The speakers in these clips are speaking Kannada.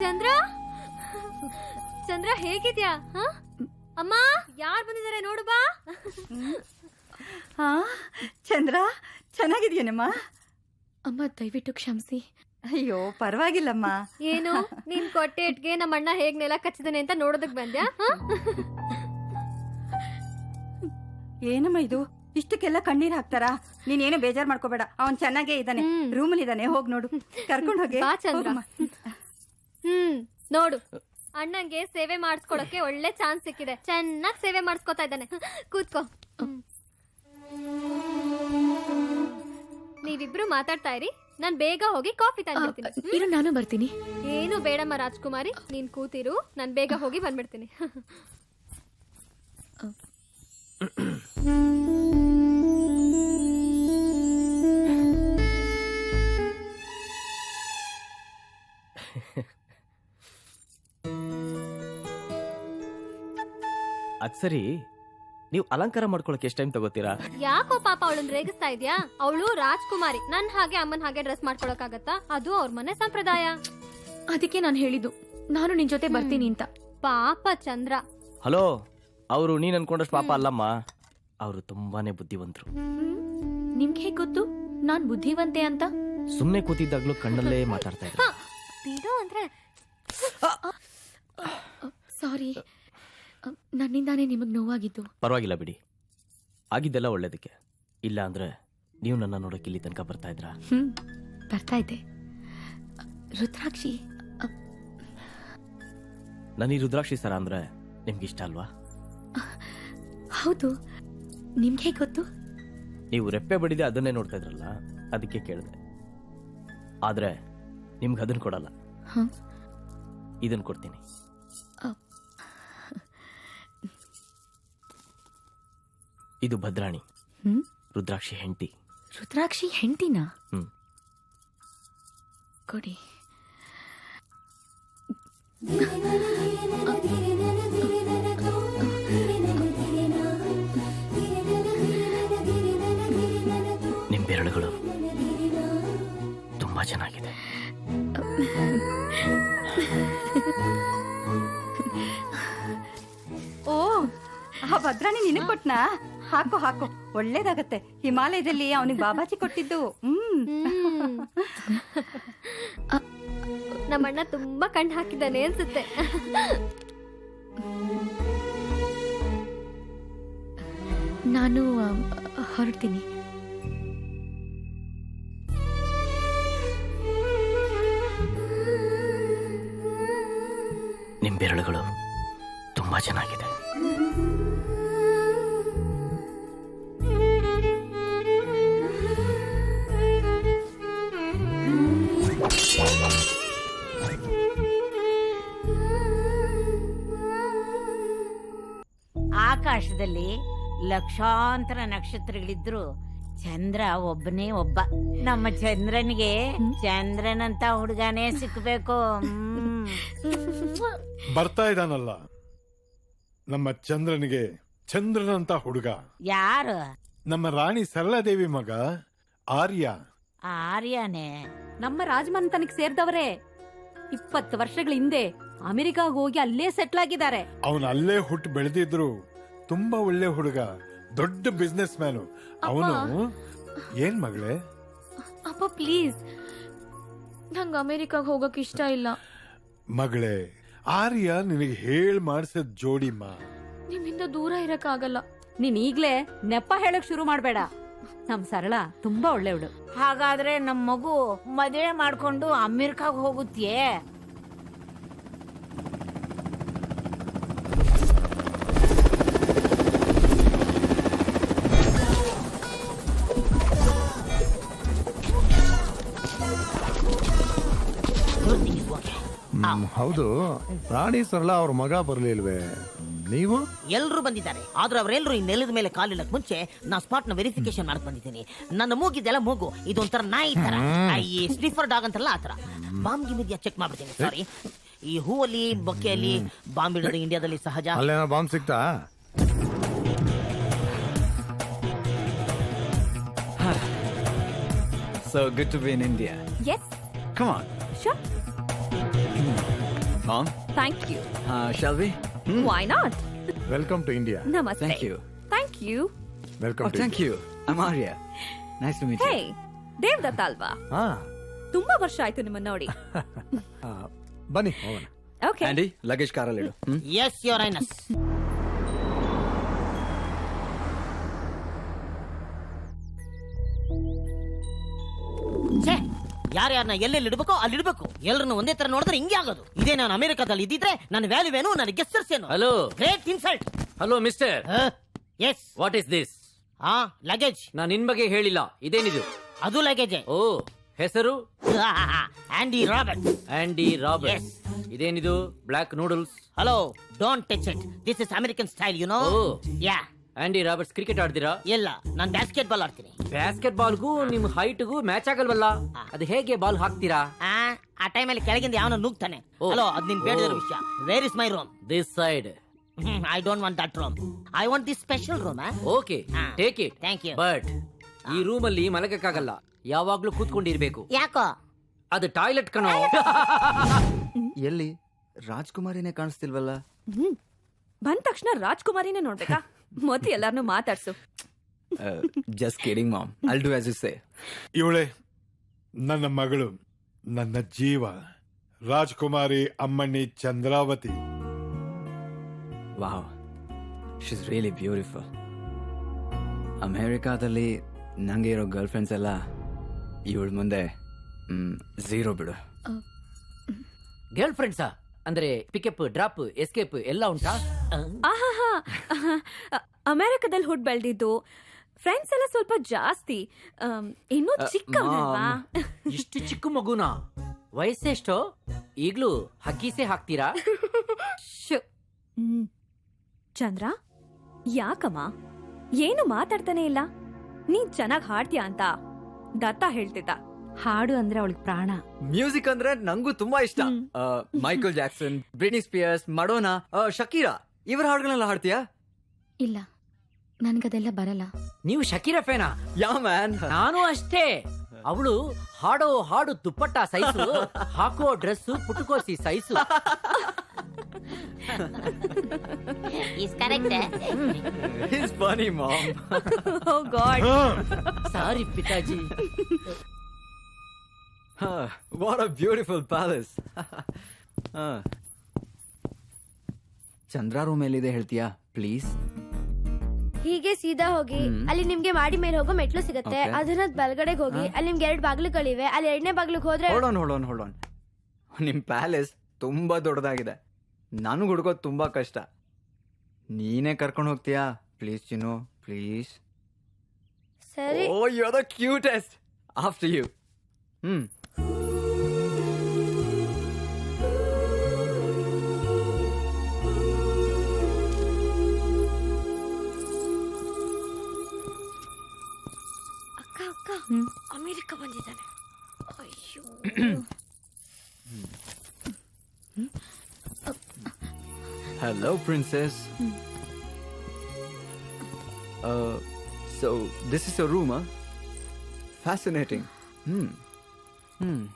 ಚಂದ್ರ? ಚಂದ್ರ ಹೇಗಿದ್ಯಾ? ಹ? ಅಮ್ಮ ಯಾರು ಬಂದಿದ್ದಾರೆ ನೋಡು ಬಾ. ಹಾ ಚಂದ್ರ ಚೆನ್ನಾಗಿದ್ಯೇನಮ್ಮ? ಅಮ್ಮ ದಯವಿಟ್ಟು ಕ್ಷಮಿಸಿ. ಅಯ್ಯೋ ಪರವಾಗಿಲ್ಲಮ್ಮ. ಏನು? ನಿನ್ ಕೊಟ್ಟೆಟ್ಗೆ ನಮ್ಮ ಅಣ್ಣ ಹೇಗ್ ನೆಲ ಕಚ್ಚಿದಾನೆ ಅಂತ ನೋಡೋದಕ್ ಬಂದ್ಯಾ? ಹ? ಏನಮ್ಮ ಇದು? ಇಷ್ಟಕ್ಕೆಲ್ಲ ಕಣ್ಣೀರ್ ಹಾಕ್ತಾರಾ? ನೀನೇನು ಬೇಜಾರ್ ಮಾಡ್ಕೋಬೇಡ. ಅವನ್ ಚೆನ್ನಾಗೇ ಇದ್ದಾನೆ. ಹ್ಮ್. ರೂಮಲ್ಲಿ ಇದ್ದಾನೆ ಹೋಗ್ ನೋಡು. ಕರ್ಕೊಂಡು ಹೋಗಿ. ಬಾ ಚಂದ್ರ. ಹ್ಮ್ ನೋಡು. ಅಣ್ಣಂಗೆ ಸೇವೆ ಮಾಡಿಸ್ಕೊಡಕ್ಕೆ ಒಳ್ಳೆ ಚಾನ್ಸ್ ಸಿಕ್ಕಿದೆ. ಚೆನ್ನಾಗಿ ಸೇವೆ ಮಾಡಿಸ್ಕೊತಾ ಇದ್ದಾನೆ. ಕೂತ್ಕೋ. ನೀವಿಬ್ರು ಮಾತಾಡ್ತಾ ಇರಿ. ನಾನ್ ಬೇಗ ಹೋಗಿ ಕಾಫಿ ತಂದಿರ್ತೀನಿ. ಇರು ನಾನು ಬರ್ತೀನಿ. ಏನು ಬೇಡಮ್ಮ ರಾಜ್ಕುಮಾರಿ. ನೀನ್ ಕೂತಿರು. ನಾನ್ ಬೇಗ ಹೋಗಿ ಬಂದ್ಬಿಡ್ತೀನಿ. ಅದ್ ಸರಿ. ನೀವು ಅಲಂಕಾರ ಮಾಡ್ಕೊಳಕ್ ಎಷ್ಟು ಟೈಮ್ ತಗೋತೀರಾ? ಯಾಕೋ ಪಾಪ ಅವಳನ್ನ ರೇಗಿಸ್ತಾ ಇದ್ಯಾ? ಅವಳು ರಾಜ್ಕುಮಾರಿ. ನನ್ ಹಾಗೆ ಅಮ್ಮನ್ ಹಾಗೆ ಡ್ರೆಸ್ ಮಾಡ್ಕೊಳಕ್ಕಾಗತ್ತಾ? ಅದು ಅವ್ರ ಮನೆ ಸಂಪ್ರದಾಯ. ಅದಕ್ಕೆ ನಾನು ಹೇಳಿದ್ದು. ನಾನು ನಿನ್ ಜೊತೆ ಬರ್ತೀನಿ ಅಂತ. ಪಾಪ ಚಂದ್ರ. ಹಲೋ ಅವರು ನೀನ್ ಅನ್ಕೊಂಡಷ್ಟು ಪಾಪ ಅಲ್ಲಮ್ಮ. ಅವರು ತುಂಬಾನೇ ಬುದ್ಧಿವಂತರು. ನಿಮ್ಗೆ ಹೇಗ್ ಗೊತ್ತು? ನಾನ್ ಬುದ್ಧಿವಂತೆ ಅಂತ? ಸುಮ್ನೆ ಕೂತಿದ್ದಾಗ್ಲೂ ಕಣ್ಣಲ್ಲೇ ಮಾತಾಡ್ತಾ ಇದ್ರು. ಬಿಡು ಅಂದ್ರೆ. ಸಾರಿ. ನನ್ನಿಂದಾನೇ ನಿಮಗೆ ನೋವಾಗಿದ್ದು. ಪರವಾಗಿಲ್ಲ ಬಿಡಿ. ಆಗಿದ್ದೆಲ್ಲ ಒಳ್ಳೇದಕ್ಕೆ. ಇಲ್ಲ ಅಂದ್ರೆ ನೀವು ನನ್ನ ನೋಡಕ್ಕೆ ಇಲ್ಲಿ ತನಕ ಬರ್ತಾ ಇದ್ರಾ? ಹ್ಮ್ ಬರ್ತಾ ಇದ್ದೆ. ರುದ್ರಾಕ್ಷಿ ಅ, ನನ್ನ ಈ ರುದ್ರಾಕ್ಷಿ ಸರ ಅಂದ್ರೆ ನಿಮ್ಗೆ ಇಷ್ಟ ಅಲ್ವಾ? ಹೌದು. ನಿಮ್ಗೆ ಹೇಗೆ ಗೊತ್ತು? ನೀವು ರೆಪ್ಪೆ ಬಡಿದೆ ಅದನ್ನೇ ನೋಡ್ತಾ ಇದ್ರಲ್ಲ ಅದಕ್ಕೆ ಕೇಳಿದೆ. ಆದ್ರೆ ನಿಮ್ಗೆ ಅದನ್ನ ಕೊಡಲ್ಲ. ಇದನ್ನ ಕೊಡ್ತೀನಿ. ಇದು ಭದ್ರಾಣಿ. ಹ್ಮ್? ರುದ್ರಾಕ್ಷಿ ಹೆಂಡತಿ. ರುದ್ರಾಕ್ಷಿ ಹೆಂಡತಿನಾ? ಹ್ಮ್. ಕೊಡಿ. ನಿಮ್ಮ ಬೆರಳುಗಳು ತುಂಬಾ ಚೆನ್ನಾಗಿದೆ. ಓ ಆ ಭದ್ರಾಣಿ ನಿನಗ್ ಕೊಟ್ನಾ? ಹಾಕು ಹಾಕು. ಒಳ್ಳೇದಾಗತ್ತೆ. ಹಿಮಾಲಯದಲ್ಲಿ ಅವನಿಗೆ ಬಾಬಾಜಿ ಕೊಟ್ಟಿದ್ದು. ಹ್ಮ್. ನಮ್ಮಣ್ಣ ತುಂಬಾ ಕಣ್ಣು ಹಾಕಿದ್ದಾನೆ ಅನ್ಸುತ್ತೆ. ನಾನು ಹೊರಡ್ತೀನಿ. ನಿಮ್ಮ ಬೆರಳುಗಳು ತುಂಬಾ ಚೆನ್ನಾಗಿದೆ. ಆಕಾಶದಲ್ಲಿ ಲಕ್ಷಾಂತರ ನಕ್ಷತ್ರಗಳಿದ್ರು. ಚಂದ್ರ ಒಬ್ಬನೇ ಒಬ್ಬ. ನಮ್ಮ ಚಂದ್ರನಿಗೆ ಚಂದ್ರನಂತ ಹುಡುಗನೇ ಸಿಕ್ಬೇಕು. ಹ್ಮ್. ಬರ್ತಾ ಇದ್ದಾನಲ್ಲ ನಮ್ಮ ಚಂದ್ರನಿಗೆ ಚಂದ್ರನಂತ ಹುಡುಗ. ಯಾರು? ನಮ್ಮ ರಾಣಿ ಸರಳಾದೇವಿ ಮಗ ಆರ್ಯ. ಆರ್ಯನೇ. ನಮ್ಮ ರಾಜಮನೆತನಕ್ಕೆ ಸೇರಿದವರೇ. ಇಪ್ಪತ್ತು ವರ್ಷಗಳ ಹಿಂದೆ ಅಮೆರಿಕಾಗ ಹೋಗಿ ಅಲ್ಲೇ ಸೆಟ್ಲ್ ಆಗಿದ್ದಾರೆ. ಅವನು ಅಲ್ಲೇ ಹುಟ್ಟು ಬೆಳೆದಿದ್ರು. ತುಂಬಾ ಒಳ್ಳೆ ಹುಡುಗ ದೊಡ್ಡ ಬಿಸ್ನೆಸ್ ಮ್ಯಾನು ಅವನು? ಏನ್ ಮಗಳೇ? ಅಪ್ಪ ಪ್ಲೀಸ್ ನಂಗೆ ಅಮೇರಿಕಾಗೆ ಹೋಗಕ್ ಇಷ್ಟ ಇಲ್ಲ. ಮಗಳೇ ಆರ್ಯ ನಿನಗೆ ಹೇಳ್ ಮಾಡಿಸಿದ ಜೋಡಿಮ್ಮ ನಿಮ್ಮಿಂದ ದೂರ ಇರಕ್ಕಾಗಲ್ಲ. ನೀನ್ ಈಗ್ಲೇ ನೆಪ ಹೇಳಕ್ ಶುರು ಮಾಡ್ಬೇಡ. ನಮ್ ಸರಳ ತುಂಬಾ ಹುಡುಗ ಹಾಗಾದ್ರೆ ನಮ್ಮ ಮಗು ಮದುವೆ ಮಾಡ್ಕೊಂಡು ಅಮೆರಿಕಾಗ್ ಹೋಗುತ್ತೀಯೇ ಹೌದು. ರಾಣಿ ಸರಳ ಅವ್ರ ಮಗ ಬರ್ಲಿಲ್ವೇ? ನೀವು? ಎಲ್ಲರೂ ಬಂದಿದ್ದಾರೆ. ಆದ್ರೆ ಅವರೆಲ್ಲರೂ ಈ ನೆಲದ ಮೇಲೆ ಕಾಲಿಡಕ್ ಮುಂಚೆ ನಾ ಸ್ಪಾಟ್ನ ವೆರಿಫಿಕೇಶನ್ ಮಾಡಕ್ ಬಂದಿದ್ದೀನಿ. ನನ್ನ ಮೂಗಿದೆಲ್ಲ ಮೂಗು. ಇದೊಂಥರ ನಾಯಿ ತರ. ಈ ಸ್ಲೀಫರ್ ಡಾಗ್ ಅಂತಾರಲ್ಲ ಆತರ ಬಾಂಬ್ ಗಿಮಿದ್ಯಾ ಚೆಕ್ ಮಾಡ್ಬಿಡ್ತೀನಿ. ಸಾರಿ ಈ ಹೂವಲ್ಲಿ ಬೊಕ್ಕೆಯಲ್ಲಿ ಬಾಂಬ್ ಇಡೋದು ಇಂಡಿಯಾದಲ್ಲಿ ಸಹಜ. ಅಲ್ಲೇನೋ ಬಾಂಬ್ ಸಿಕ್ತಾ? So good to be in India. Yes. Come on. Sure. Mom, thank you uh, shall we? Why not welcome to India namaste Thank you. Thank you welcome Oh, to thank you. I'm Arya. Nice to meet hey you. Devadatta ಅಲ್ವಾ ಹಾ ತುಂಬಾ ವರ್ಷ ಆಯ್ತು ನಿಮ್ಮನ್ನ ನೋಡಿ ಆ, ಬನ್ನಿ ಹೋಗೋಣ ಓಕೆ Andy, luggage ಕಾರಲ್ಲಿ ಇಡು. Hmm? ಎಸ್ ಯೋರ್ ಐನಸ್ ಛೇ ಯಾರ್ಯಾರನ್ನ ಎಲ್ಲೆಲ್ಲಿ ಇಡಬೇಕೋ ಅಲ್ಲಿ ಇಡಬೇಕು. ಎಲ್ಲರನ್ನು ಒಂದೇ ತರ ನೋಡಿದ್ರೆ ಹಿಂಗೆ ಆಗೋದು. ಇದೇ ನಾನು ಅಮೆರಿಕಾದಲ್ಲಿ ಇದ್ದಿದ್ರೆ ನನ್ನ ವ್ಯಾಲ್ಯೂ ಏನು? ನನ್ನ ಗೆಸ್ಟರ್ಸ್ ಏನು hello great insult hello mister yes what is this ಹಾ ಲಗೇಜ್ ನಾನು ನಿನ್ ಬಗ್ಗೆ ಹೇಳಿಲ್ಲ. ಇದೇನಿದು? ಅದು ಲಗೇಜ್ ಓ ಹೆಸರು? ಆಂಡಿ ರಾಬರ್ಟ್ ಆಂಡಿ ರಾಬರ್ಟ್ ಇದೇನಿದು? Black noodles hello don't touch it this is American style you know. Yeah Andy Roberts cricket ಆಡ್ತೀರಾ? ಇಲ್ಲ. ನಾನು ಬ್ಯಾಸ್ಕೆಟ್ ಬಾಲ್ ಆಡ್ತೀನಿ. ಬ್ಯಾಸ್ಕೆಟ್ ಬಾಲ್ಗೂ ನಿಮ್ ಹೈಟ್ಗೂ ಮ್ಯಾಚ್ ಆಗಲ್ವಲ್ಲ? ಅದು ಹೇಗೆ ಬಾಲ್ ಹಾಕ್ತೀರಾ? ಆ ಆ ಟೈಮಲ್ಲಿ ಕೆಳಗಿಂದ ಯಾವನ ನುಗ್ತಾನೆ. ಹಲೋ ಅದ್ ನಿನ್ ಬೇಡದಿರೋ Oh. ವಿಷಯ. Where is my room this side I don't want that room I want this special room okay. Take it thank you but ಈ ರೂಮ್ ಅಲ್ಲಿ ಮಲಗಕ್ಕಾಗಲ್ಲ. ಯಾವಾಗ್ಲೂ ಕೂತ್ಕೊಂಡಿರ್ಬೇಕು. ಯಾಕೋ? ಅದು ಟಾಯ್ಲೆಟ್ ಕಣೋ. ಎಲ್ಲಿ? ರಾಜ್ಕುಮಾರಿನೇ ಕಾಣಿಸ್ತಿಲ್ವಲ್ಲ? ಹ್ಮ್. ಬಂದ ತಕ್ಷಣ ರಾಜ್ಕುಮಾರಿನೇ ನೋಡ್ಬೇಕಾ? ಮತ್ತೆ ಎಲ್ಲಾರ್ನೂ ಮಾತಾಡ್ಸು. Just kidding mom I'll do as you say ಇವಳೆ ನನ್ನ ಮಗಳು ನನ್ನ ಜೀವ ರಾಜ್ಕುಮಾರಿ ಅಮ್ಮಣ್ಣಿ Chandravati. Wow she's really beautiful ಅಮೇರಿಕಾದಲ್ಲಿ ನಂಗೆ ಇರೋ ಗರ್ಲ್ ಫ್ರೆಂಡ್ಸ್ ಎಲ್ಲ ಇವಳ ಮುಂದೆ ಝೀರೋ ಬಿಡು. ಗರ್ಲ್ ಫ್ರೆಂಡ್ಸಾ ಅಂದ್ರೆ ಪಿಕಪ್ ಡ್ರಾಪ್ ಎಸ್ಕೇಪ್ ಎಲ್ಲ ಉಂಟಾ? ಅಮೆರಿಕದಲ್ಲಿ ಹುಡ್ ಬೆಳ್ದಿದ್ದು ಫ್ರೆಂಡ್ಸ್ ಎಲ್ಲ ಸ್ವಲ್ಪ ಜಾಸ್ತಿ. ಇನ್ನು ಚಿಕ್ಕವನಲ್ವಾ ಇಷ್ಟು ಚಿಕ್ಕ ಮಗುನ? ವಯಸ್ಸೆಷ್ಟು? ಈಗ್ಲೂ ಹಕ್ಕೀಸೆ ಹಾಕ್ತೀರಾ. ಹ್ಮ್. ಚಂದ್ರ ಯಾಕಮ್ಮ? ಏನು ಮಾತಾಡ್ತಾನೆ ಇಲ್ಲ? ನೀನ್ ಚೆನ್ನಾಗ್ ಹಾಡ್ತೀಯ ಅಂತ ದತ್ತ ಹೇಳ್ತಿದ್ದ. ಹಾಡು ಅಂದ್ರೆ ಅವಳಿಗೆ ಪ್ರಾಣ. ಮ್ಯೂಸಿಕ್ ಅಂದ್ರೆ ನಂಗೂ ತುಂಬಾ ಇಷ್ಟ. Michael Jackson British Spears Madonna Shakira ಇವರ ಹಾಡುಗಳನ್ನೆಲ್ಲ ಹಾಡ್ತೀಯಾ? ಇಲ್ಲ. ನನ್ಗದೆಲ್ಲ ಬರಲ್ಲ. ನೀವು ಶಕೀರ ಫೇನಾ ಯಾ ಮ್ಯಾನ್? ನಾನು ಅಷ್ಟೇ. ಅವಳು ಹಾಡೋ ಹಾಡು ದುಪ್ಪಟ್ಟ ಸೈಜು ಹಾಕೋ dress ಪುಟ್ಟುಕೋಸಿ size is correct it's funny mom oh God sorry ಪಿತಾಜಿ. What a beautiful palace Chandra room ಎಲ್ಲಿದೆ ಹೇಳ್ತೀಯಾ ಪ್ಲೀಸ್ ಹೀಗೆ ಸೀದಾ ಹೋಗಿ ಅಲ್ಲಿ ನಿಮ್ಗೆ ಮಾಡಿ ಮೇಲೆ ಹೋಗೋ ಮೆಟ್ಲು ಸಿಗತ್ತೆ. Okay. ಅದನ್ನ ಬಲ್ಗಡೆಗೆ ಹೋಗಿ ಅಲ್ಲಿ ನಿಮ್ಗೆ ಎರಡು ಬಾಗ್ಲುಗಳಿವೆ ಅಲ್ಲಿ ಎರಡನೇ ಬಾಗ್ಲಿಗೆ ಹೋದ್ರೆ ಹೊಡೋನ್ ಹೊಡೋನ್ ಹೊಡೋನ್ ನಿಮ್ ಪ್ಯಾಲೇಸ್ ತುಂಬಾ ದೊಡ್ಡದಾಗಿದೆ. ನನಗೆ ಹುಡ್ಕೋದು ತುಂಬಾ ಕಷ್ಟ. ನೀನೇ ಕರ್ಕೊಂಡು ಹೋಗ್ತೀಯಾ? ಪ್ಲೀಸ್ ಚಿನ್ನು ಪ್ಲೀಸ್ ಸರಿ. ಓ you are the cutest after you hmm. America ಬಂದಿದ್ದಾನೆ. ಅಯ್ಯೋ. Hello princess so this this is your room, ಹ್ಞೂ Fascinating. Hmm. Hmm.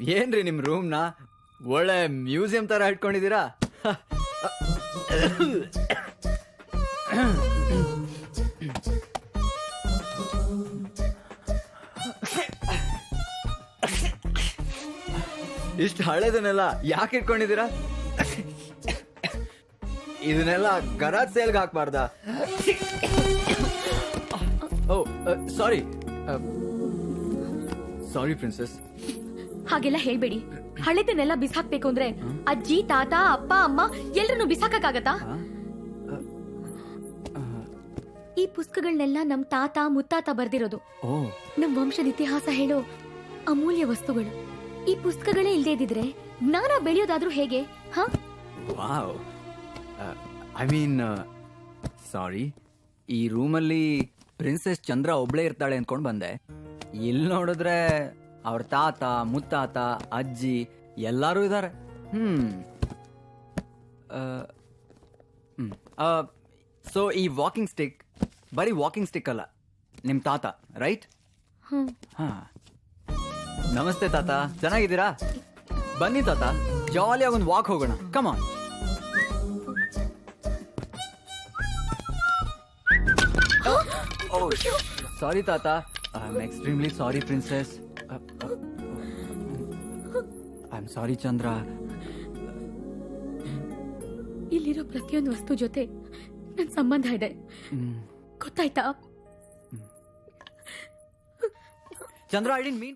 ಏನ್ರಿ ನಿಮ್ ರೂಮ್ನ ಒಳ್ಳೆ ಮ್ಯೂಸಿಯಂ ತರ ಇಟ್ಕೊಂಡಿದ್ದೀರಾ? ಇಷ್ಟು ಹಳೆದನ್ನೆಲ್ಲ ಯಾಕೆ ಇಟ್ಕೊಂಡಿದ್ದೀರಾ? ಇದನ್ನೆಲ್ಲ ಗರಾಜ್ ಸೇಲ್ಗೆ ಹಾಕ್ಬಾರ್ದ? ಓ ಸಾರಿ. ಸಾರಿ ಪ್ರಿನ್ಸಸ್. ಹಾಗೆಲ್ಲ ಹೇಳ್ಬೇಡಿ. ಹಳೆದನ್ನೆಲ್ಲ ಬಿಸಾಕ್ಬೇಕು ಅಂದ್ರೆ ಅಜ್ಜಿ ತಾತ ಅಪ್ಪ ಅಮ್ಮ ಎಲ್ಲರನ್ನು ಬಿಸಾಕಕ್ಕಾಗತ್ತಾ? ಈ ಪುಸ್ತಕಗಳನ್ನೆಲ್ಲ ನಮ್ ತಾತ ಮುತ್ತಾತ ಬರ್ದಿರೋದು. ನಮ್ ವಂಶದ ಇತಿಹಾಸ ಹೇಳೋ ಅಮೂಲ್ಯ ವಸ್ತುಗಳು. ಈ ಪುಸ್ತಕಗಳೇ ಇಲ್ಲದೇ ಇದ್ದಿದ್ರೆ ಜ್ಞಾನ ಬೆಳೆಯೋದಾದ್ರೂ ಹೇಗೆ ಹಾ? ವಾವ್. I mean sorry. ಈ ರೂಮಲ್ಲಿ ಪ್ರಿನ್ಸೆಸ್ ಚಂದ್ರ ಒಬ್ಳೇ ಇರ್ತಾಳೆ ಅನ್ಕೊಂಡು ಬಂದೆ. ಇಲ್ಲಿ ನೋಡಿದ್ರೆ ಅವ್ರ ತಾತ ಮುತ್ತಾತ ಅಜ್ಜಿ ಎಲ್ಲರೂ ಇದ್ದಾರೆ ಹ್ಮ್. ಸೊ ಈ ವಾಕಿಂಗ್ ಸ್ಟಿಕ್ ಬರೀ ವಾಕಿಂಗ್ ಸ್ಟಿಕ್ ಅಲ್ಲ ನಿಮ್ ತಾತ ರೈಟ್? ಹಾ. ನಮಸ್ತೆ ತಾತ. ಚೆನ್ನಾಗಿದ್ದೀರಾ? ಬನ್ನಿ ತಾತ. ಜಾಲಿಯಾಗಿ ಒಂದು ವಾಕ್ ಹೋಗೋಣ ಕಮ ಸಾರಿ ತಾತ. I am extremely sorry princess I am sorry Chandra ಇಲ್ಲಿರೋ ಪ್ರತಿಯೊಂದು ವಸ್ತು ಜೊತೆ ನನ್ ಸಂಬಂಧ ಇದೆ. ಗೊತ್ತಾಯ್ತಾ? ಚಂದ್ರ ಐ ಡಿಂಟ್ ಮೀನ್